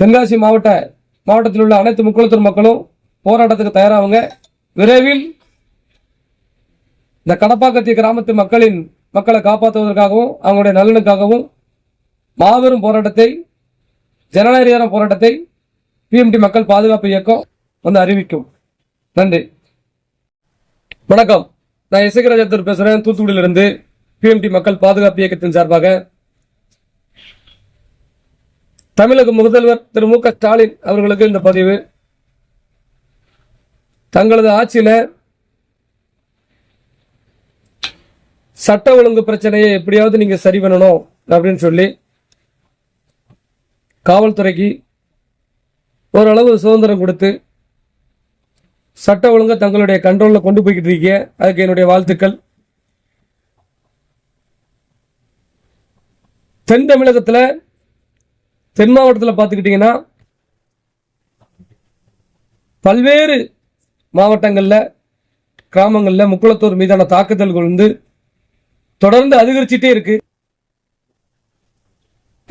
தென்காசி மாவட்ட மாவட்டத்தில் உள்ள அனைத்து முக்குளத்தூர் மக்களும் போராட்டத்துக்கு தயாராகுங்க விரைவில் இந்த கடப்பாக்கத்தி கிராமத்து மக்களின் மக்களை காப்பாற்றுவதற்காகவும் அவங்களுடைய நலனுக்காகவும் மாபெரும் போராட்டத்தை ஜனநாயக போராட்டத்தை பிஎம்டி மக்கள் பாதுகாப்பு இயக்கம் வந்து அறிவிக்கும். நன்றி. வணக்கம். நான் இசைக்கராஜத்தூர் பேசுறேன். தூத்துக்குடியிலிருந்து பிஎம்டி மக்கள் பாதுகாப்பு இயக்கத்தின் சார்பாக. தமிழக முதல்வர் திரு மு க ஸ்டாலின் அவர்களுக்கு இந்த பதிவு. தங்களது ஆட்சியில் சட்ட ஒழுங்கு பிரச்சனையை எப்படியாவது நீங்க சரி பண்ணணும் அப்படின்னு சொல்லி காவல்துறைக்கு ஓரளவு சுதந்திரம் கொடுத்து சட்ட ஒழுங்கை தங்களுடைய கண்ட்ரோலில் கொண்டு போய்கிட்டு இருக்கீங்க. அதுக்கு என்னுடைய வாழ்த்துக்கள். தென் தமிழகத்தில் தென் மாவட்டத்தில் பார்த்துக்கிட்டிங்கன்னா பல்வேறு மாவட்டங்களில் கிராமங்களில் முக்குளத்தூர் மீதான தாக்குதல்கள் வந்து தொடர்ந்து அதிகரிச்சுட்டே இருக்கு.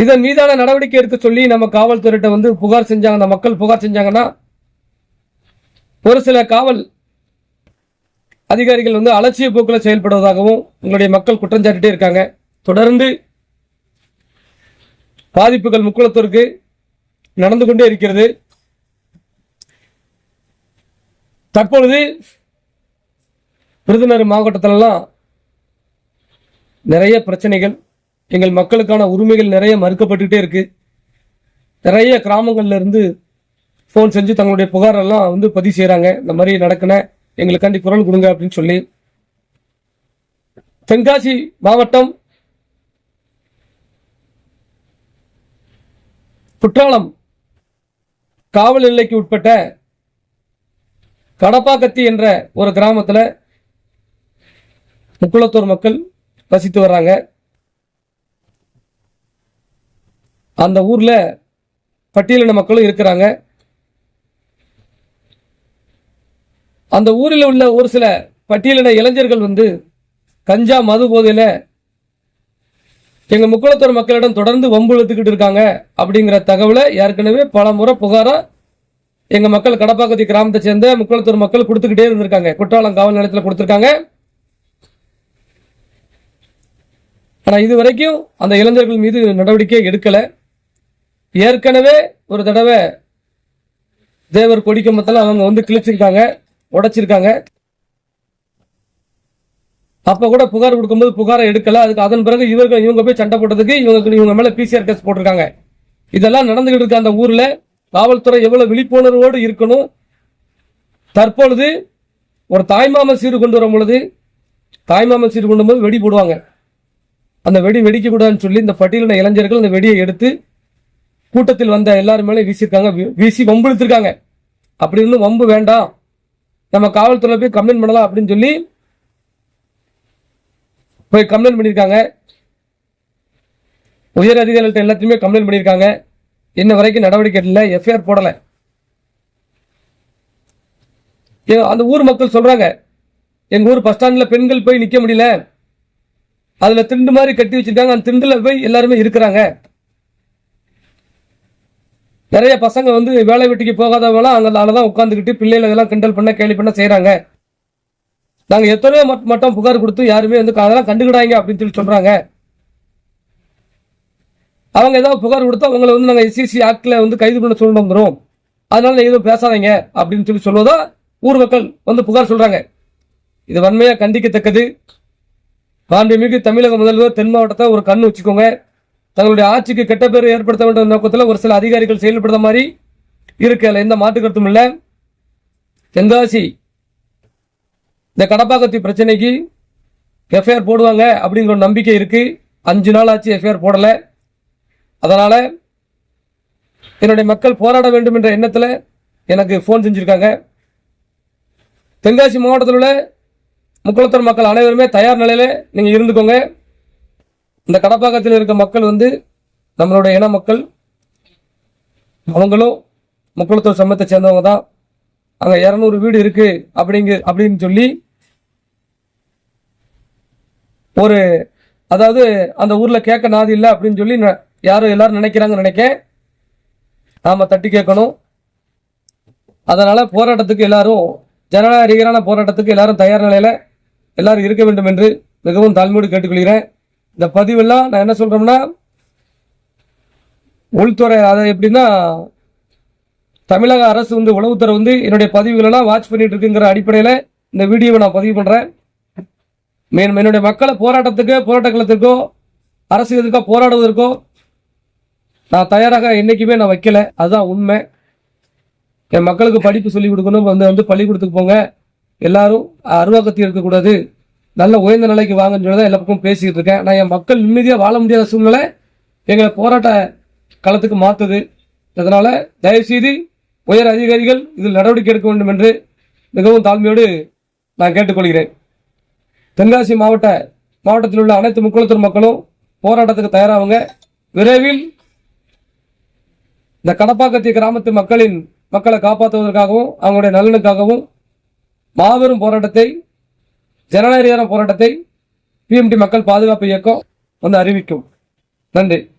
இதன் மீதான நடவடிக்கை எடுக்க சொல்லி நம்ம காவல்துறையிட்ட வந்து புகார் செஞ்சாங்க. அந்த மக்கள் புகார் செஞ்சாங்கன்னா ஒரு சில காவல் அதிகாரிகள் வந்து அலட்சிய போக்கில் செயல்படுவதாகவும் உங்களுடைய மக்கள் குற்றம் சாட்டிட்டே இருக்காங்க. தொடர்ந்து பாதிப்புகள் முக்குளத்திற்கு நடந்து கொண்டே இருக்கிறது. தற்பொழுது விருதுநகர் மாவட்டத்திலலாம் நிறைய பிரச்சனைகள் எங்கள் மக்களுக்கான உரிமைகள் நிறைய மறுக்கப்பட்டுக்கிட்டே இருக்கு. நிறைய கிராமங்கள்ல இருந்து ஃபோன் செஞ்சு தங்களுடைய புகாரெல்லாம் வந்து பதிவு செய்கிறாங்க இந்த மாதிரி நடக்குன எங்களுக்காண்டி குரல் கொடுங்க அப்படின்னு சொல்லி. தென்காசி மாவட்டம் குற்றாலம் காவல் எல்லைக்கு உட்பட்ட கடப்பாக்கத்தி என்ற ஒரு கிராமத்தில் முக்குளத்தூர் மக்கள் வசித்து வர்றாங்க. அந்த ஊரில் பட்டியலின மக்களும் இருக்கிறாங்க. அந்த ஊரில் உள்ள ஒரு சில பட்டியலின இளைஞர்கள் வந்து கஞ்சா மது போதையில் எங்க முக்குளத்தூர் மக்களிடம் தொடர்ந்து வம்பு இழுத்துக்கிட்டு இருக்காங்க அப்படிங்கிற தகவலை ஏற்கனவே பல முறை புகாரா எங்க மக்கள் கடப்பாக்கத்தி கிராமத்தை சேர்ந்த முக்குளத்தூர் மக்கள் கொடுத்துக்கிட்டே இருந்திருக்காங்க. குற்றாலம் காவல் நிலையத்தில் கொடுத்துருக்காங்க. ஆனா இது வரைக்கும் அந்த இளைஞர்கள் மீது நடவடிக்கை எடுக்கல. ஏற்கனவே ஒரு தடவை தேவர் கொடிக்கம்பத்தில் அவங்க வந்து கிழிச்சிருக்காங்க உடைச்சிருக்காங்க. அப்போ கூட புகார் கொடுக்கும்போது புகாரை எடுக்கல. அதுக்கு அதன் பிறகு இவர்கள் இவங்க போய் சண்டை போட்டதுக்கு இவங்க இவங்க மேலே பிசிஆர் கேஸ் போட்டிருக்காங்க. இதெல்லாம் நடந்துகிட்டு இருக்க அந்த ஊரில். காவல்துறை எவ்வளவு விழிப்புணர்வோடு இருக்கணும். தற்பொழுது ஒரு தாய்மாமன் சீடு கொண்டு வரும் பொழுது தாய்மாமன் சீடு கொண்டு போது வெடி போடுவாங்க. அந்த வெடி வெடிக்க கூடாதுன்னு சொல்லி இந்த பட்டியலின இளைஞர்கள் அந்த வெடியை எடுத்து கூட்டத்தில் வந்த எல்லாரும் மேலே வீசியிருக்காங்க. வீ- வீசி வம்பு இழுத்துருக்காங்க. அப்படி இருந்தும் வம்பு வேண்டாம். நம்ம காவல்துறை போய் கம்ப்ளைண்ட் பண்ணலாம் அப்படின்னு சொல்லி போய் கம்ப்ளைண்ட் பண்ணியிருக்காங்க உயர் அதிகாரிகள்ட்ட எல்லாத்தையுமே கம்ப்ளைண்ட் பண்ணியிருக்காங்க இன்ன வரைக்கும் நடவடிக்கை இல்லை எஃப்ஐஆர் போடலை. ஏ- அந்த ஊர் மக்கள் சொல்கிறாங்க எங்கள் ஊர் பஸ் ஸ்டாண்டில் பெண்கள் போய் நிற்க முடியல. அதில் திண்டு மாதிரி கட்டி வச்சுருக்காங்க. அந்த திண்டில் போய் எல்லாருமே இருக்கிறாங்க. நிறைய பசங்க வந்து வேலை வெட்டிக்கு போகாதவங்களாம் அங்கே தான் உட்காந்துக்கிட்டு பிள்ளைகள் இதெல்லாம் கிண்டல் பண்ண கேள்வி பண்ண செய்கிறாங்க நாங்கள் எத்தனையோ மட்- மட்டம் புகார் கொடுத்து யாருமே வந்து அதெல்லாம் கண்டுக்கிடாங்க அப்படின்னு சொல்லி சொல்கிறாங்க அவங்க ஏதாவது புகார் கொடுத்தா அவங்களை வந்து நாங்கள் எஸ்சிசி ஆக்டில் வந்து கைது பண்ண சொல்லணும் வந்துடும் அதனால எதுவும் பேசாதீங்க அப்படின்னு சொல்லி சொல்வதா ஊர் மக்கள் வந்து புகார் சொல்கிறாங்க இது வன்மையாக கண்டிக்கத்தக்கது. மாண்புமிகு தமிழக முதல்வர் தென் மாவட்டத்தை ஒரு கண் வச்சுக்கோங்க. தங்களுடைய ஆட்சிக்கு கெட்ட பேர் ஏற்படுத்த வேண்டிய நோக்கத்தில் ஒரு சில அதிகாரிகள் செயல்படுத்த மாதிரி இருக்கு. அதில் எந்த மாற்று கருத்தும் இல்லை. தென்காசி இந்த கடப்பாக்கத்தி பிரச்சனைக்கு எஃப்ஐஆர் போடுவாங்க அப்படிங்கிற ஒரு நம்பிக்கை இருக்கு. அஞ்சு நாள் ஆச்சு எஃப்ஐஆர் போடலை. அதனால் என்னுடைய மக்கள் போராட வேண்டும் என்ற எண்ணத்தில் எனக்கு ஃபோன் செஞ்சுருக்காங்க. தென்காசி மாவட்டத்தில் உள்ள முக்குளத்தூர் மக்கள் அனைவருமே தயார் நிலையில் நீங்கள் இருந்துக்கோங்க. இந்த கடப்பாக்கத்தில் இருக்க மக்கள் வந்து நம்மளுடைய இன மக்கள். அவங்களும் முக்குளத்தூர் சமயத்தை சேர்ந்தவங்க தான். அங்கே இரநூறு வீடு இருக்குது அப்படிங்க அப்படின்னு சொல்லி ஒரு அதாவது அந்த ஊரில் கேட்க நாதி இல்லை அப்படின்னு சொல்லி யாரும் எல்லாரும் நினைக்கிறாங்கன்னு நினைக்க நாம் தட்டி கேட்கணும். அதனால் போராட்டத்துக்கு எல்லாரும் ஜனநாயக போராட்டத்துக்கு எல்லாரும் தயார் நிலையில் எல்லாரும் இருக்க வேண்டும் என்று மிகவும் தாழ்மையோடு கேட்டுக்கொள்கிறேன். இந்த பதிவெல்லாம் நான் என்ன சொல்கிறோம்னா உள்துறை அதை எப்படின்னா தமிழக அரசு வந்து உளவுத்துறை வந்து என்னுடைய பதிவுகளெல்லாம் வாட்ச் பண்ணிட்டு இருக்குங்கிற அடிப்படையில் இந்த வீடியோவை நான் பதிவு பண்ணுறேன் என்னுடைய மக்களை போராட்டத்துக்கு போராட்ட களத்திற்கோ அரசு போராடுவதற்கோ நான் தயாராக என்றைக்குமே நான் வைக்கல. அதுதான் உண்மை. என் மக்களுக்கு படிப்பு சொல்லிக் கொடுக்கணும். வந்து வந்து பள்ளிக்கூடத்துக்கு போங்க. எல்லாரும் அருவாக்கத்தில் இருக்கக்கூடாது. நல்ல உயர்ந்த நிலைக்கு வாங்கன்னு சொல்லி தான் எல்லா பக்கமும் பேசிக்கிட்டு இருக்கேன். நான் என் மக்கள் நிம்மதியாக வாழ முடியாத சூழ்நிலை எங்களை போராட்ட களத்துக்கு மாற்றுது அதனால் தயவுசெய்து உயர் அதிகாரிகள் இதில் நடவடிக்கை எடுக்க வேண்டும் என்று மிகவும் தாழ்மையோடு நான் கேட்டுக்கொள்கிறேன். தென்காசி மாவட்ட மாவட்டத்தில் உள்ள அனைத்து முக்குளத்தூர் மக்களும் போராட்டத்துக்கு தயாராகுங்க விரைவில் இந்த கடப்பாக்கத்திய கிராமத்து மக்களின் மக்களை காப்பாற்றுவதற்காகவும் அவங்களுடைய நலனுக்காகவும் மாபெரும் போராட்டத்தை ஜனநாயக போராட்டத்தை பிஎம்டி மக்கள் பாதுகாப்பு இயக்கம் வந்து அறிவிக்கும். நன்றி.